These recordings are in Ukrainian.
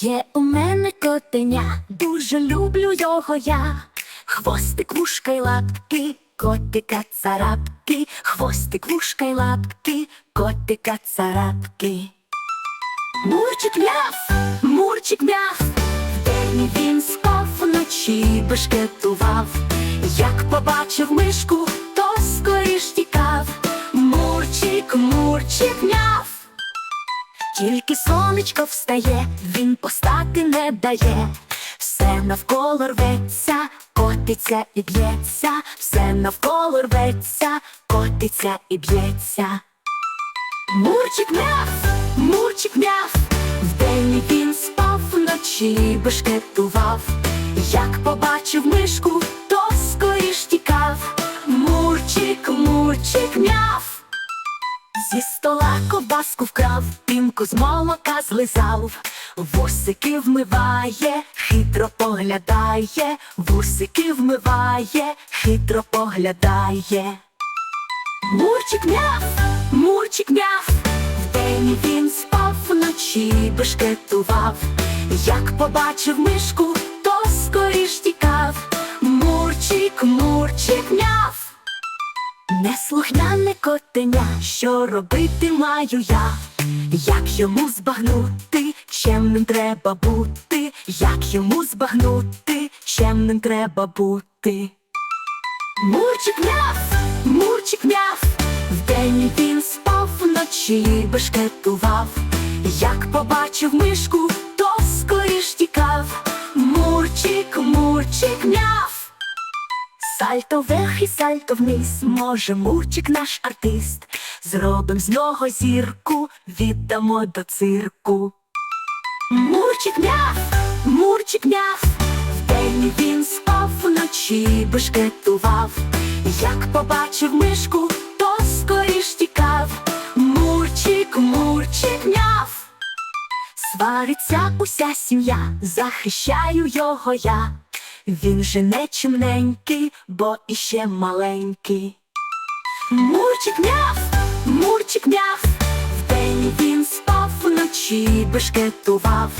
Є у мене котеня, дуже люблю його я. Хвостик, вушка й лапки, котика царапки, хвостик, вушка й лапки, котика царапки. Мурчик мяв, мурчик мяв, вдень він спав, вночі бешкетував. Як побачив мишку, то скоріш тікав. Тільки сонечко встає, він постати не дає. Все навколо рветься, котиться і б'ється, все навколо рветься, котиться і б'ється. Мурчик мяв, мурчик мяв, вдень він спав, вночі бешкетував. Як побачив мишку, то скоріш тікав. Мурчик, мурчик мяв. Зі стола ковбаску вкрав, пінку з молока злизав, вусики вмиває, хитро поглядає, вусики вмиває, хитро поглядає. Мурчик мяв, мурчик мяв, вдень він спав, вночі бешкетував. Як побачив мишку, то скоріш тікав. Мурчик, мурчик. Неслухняне котеня, що робити маю я? Як йому збагнути, чемним треба бути, як йому збагнути, чемним треба бути. Мурчик мяв, мурчик мяв, вдень він спав, вночі бешкетував. Як побачив мишку, то скоріш тікав. Мурчик, мурчик. Сальто вверх і сальто вниз, може мурчик наш артист. Зробим з нього зірку, віддамо до цирку. Мурчик мяв, мурчик мяв, вдень він спав, вночі бешкетував. Як побачив мишку, то скоріш тікав. Мурчик, мурчик мяв. Свариться уся сім'я, захищаю його я. Він же не чимненький, бо іще маленький. Мурчик мяв, мурчик мяв, вдень він спав, вночі бешкетував.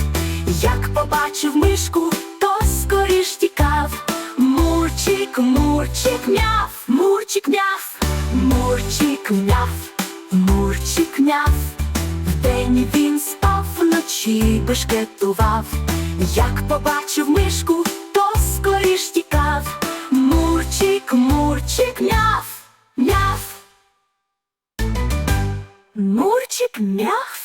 Як побачив мишку, то скоріш тікав. Мурчик, мурчик мяв, мурчик мяв, мурчик мяв, мурчик мяв. Вдень він спав, вночі бешкетував. Як побачив мишку, Мурчик мяв.